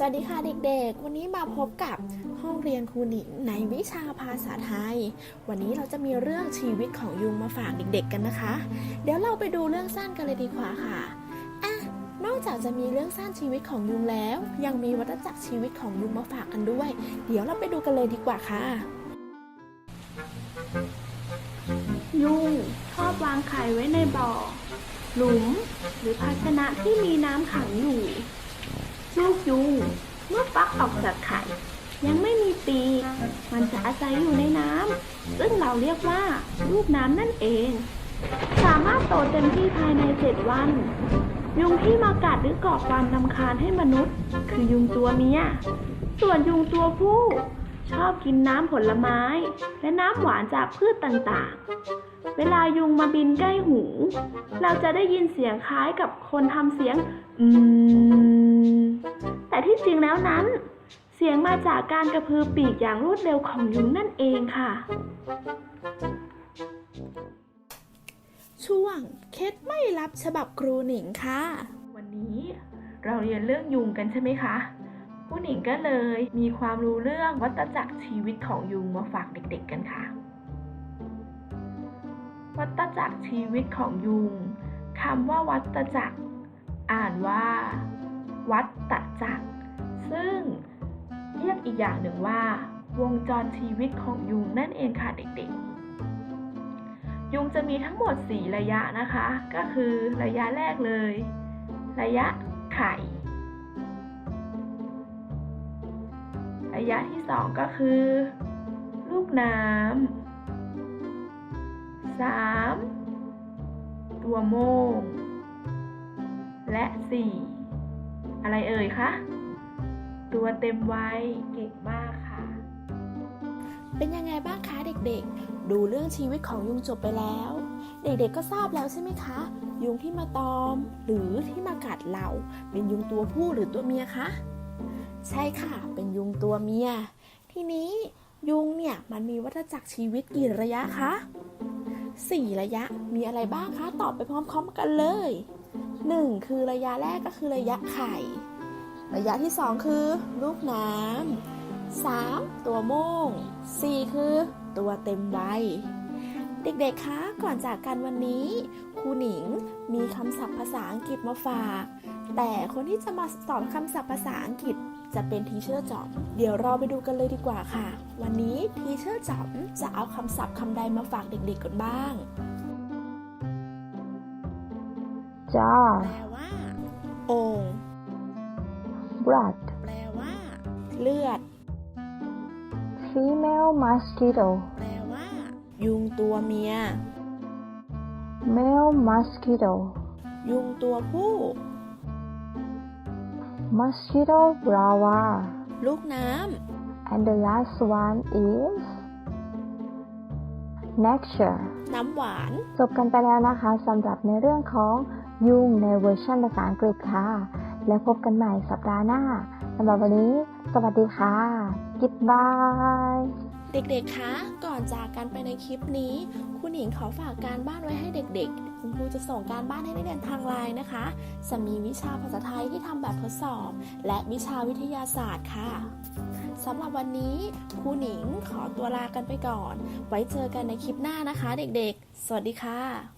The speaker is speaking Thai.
สวัสดีค่ะเด็กๆ วันนี้มาพบกับห้องเรียนครูหนิงในวิชาภาษาไทย วันนี้เราจะมีเรื่องชีวิตของยุงมาฝากเด็กๆกันนะคะ เดี๋ยวเราไปดูเรื่องสั้นกันเลยดีกว่าค่ะอะ นอกจากจะมีเรื่องสั้นชีวิตของยุงแล้ว ยังมีวัฏจักรชีวิตของยุงมาฝากกันด้วย เดี๋ยวเราไปดูกันเลยดีกว่าค่ะ ยุงชอบวางไข่ไว้ในบ่อ หลุม หรือภาชนะที่มีน้ำขังอยู่ ลูกยุงเมื่อฟักออก จากไข่ ยังไม่มีปีก มันจะอาศัยอยู่ในน้ำซึ่งเราเรียกว่าลูกน้ำนั่นเอง สามารถโตเต็มที่ภายในเจ็ดวัน ยุงที่มากัดหรือก่อความรำคาญให้มนุษย์ คือยุงตัวเมีย ส่วนยุงตัวผู้ชอบกินน้ำผลไม้ และน้ำหวานจากพืชต่างๆ เวลายุงมาบินใกล้หู เราจะได้ยินเสียงคล้ายกับคนทำเสียง อืม แต่ที่จริงแล้วนั้น เสียงมาจากการกระพือปีกอย่างรวดเร็วของยุงนั่นเองค่ะ ช่วงเคล็ดไม่รับฉบับครูหนิงค่ะ วันนี้เราเรียนเรื่องยุงกันใช่ไหมคะผู้หนิงก็เลยมีความรู้เรื่องวัฏจักรชีวิตของยุงมาฝากเด็กๆกันค่ะ วัฏจักรชีวิตของยุงคำว่าวัฏจักร อ่านว่า วัฏจักรซึ่งเรียก อีกอย่างหนึ่งว่า วงจรชีวิตของยุงนั่นเองค่ะเด็กๆ ยุงจะมีทั้งหมด 4 ระยะนะคะ ก็คือระยะแรกเลย ระยะไข่ ระยะที่ 2 ก็คือ ลูกน้ำ 3. ตัวโม่งและ 4. อะไรเอ่ยคะ ตัวเต็มวัยเก่งมากค่ะ เป็นยังไงบ้างคะเด็กๆ ดูเรื่องชีวิตของยุงจบไปแล้ว เด็กๆก็ทราบแล้วใช่ไหมคะ ยุงที่มาตอม หรือที่มากัดเรา เป็นยุงตัวผู้หรือตัวเมียคะ ใช่ค่ะ เป็นยุงตัวเมีย ทีนี้ยุงเนี่ยมันมีวัฏจักรชีวิตกี่ระยะคะสี่ระยะมีอะไรบ้างคะ ตอบไปพร้อมๆกันเลยหนึ่งคือระยะแรกก็คือระยะไข่ ระยะที่สองคือ ลูกน้ำ 3. ตัวโม่ง 4. คือ ตัวเต็มวัยเด็กๆ คะ ก่อนจากกันวันนี้ครูหนิงมีคำศัพท์ภาษาอังกฤษมาฝาก แต่คนที่จะมาสอนคำศัพท์ภาษาอังกฤษจะเป็นทีเชอร์จอม เดี๋ยวเราไปดูกันเลยดีกว่าค่ะ วันนี้ทีเชอร์จอมจะเอาคำศัพท์คำใดมาฝากเด็กๆ กันบ้าง jar, แปลว่าโอ่ง blood, แปลว่า เลือด female mosquito, แปลว่า ยุงตัวเมีย male mosquito, ยุงตัวผู้ mosquito larva, ลูกน้ and the last one is nectar. ำน้ำหวาน จบกันไปแล้วนะคะสำหรับในเรื่องของยุงในเวอร์ชันภาษาอังกฤษค่ะ แล้วพบกันใหม่สัปดาห์หน้าสำหรับวันนี้ สวัสดีค่ะ goodbye เด็กๆ คะ ก่อนจากกันไปในคลิปนี้ คุณหญิงขอฝากการบ้านไว้ให้เด็กๆ คุณครูจะส่งการบ้านให้นักเรียนทางไลน์นะคะ จะมีวิชาภาษาไทยที่ทำแบบทดสอบ และวิชาวิทยาศาสตร์ค่ะสำหรับวันนี้ครูหนิงขอตัวลากันไปก่อน ไว้เจอกันในคลิปหน้านะคะ เด็กๆ สวัสดีค่ะ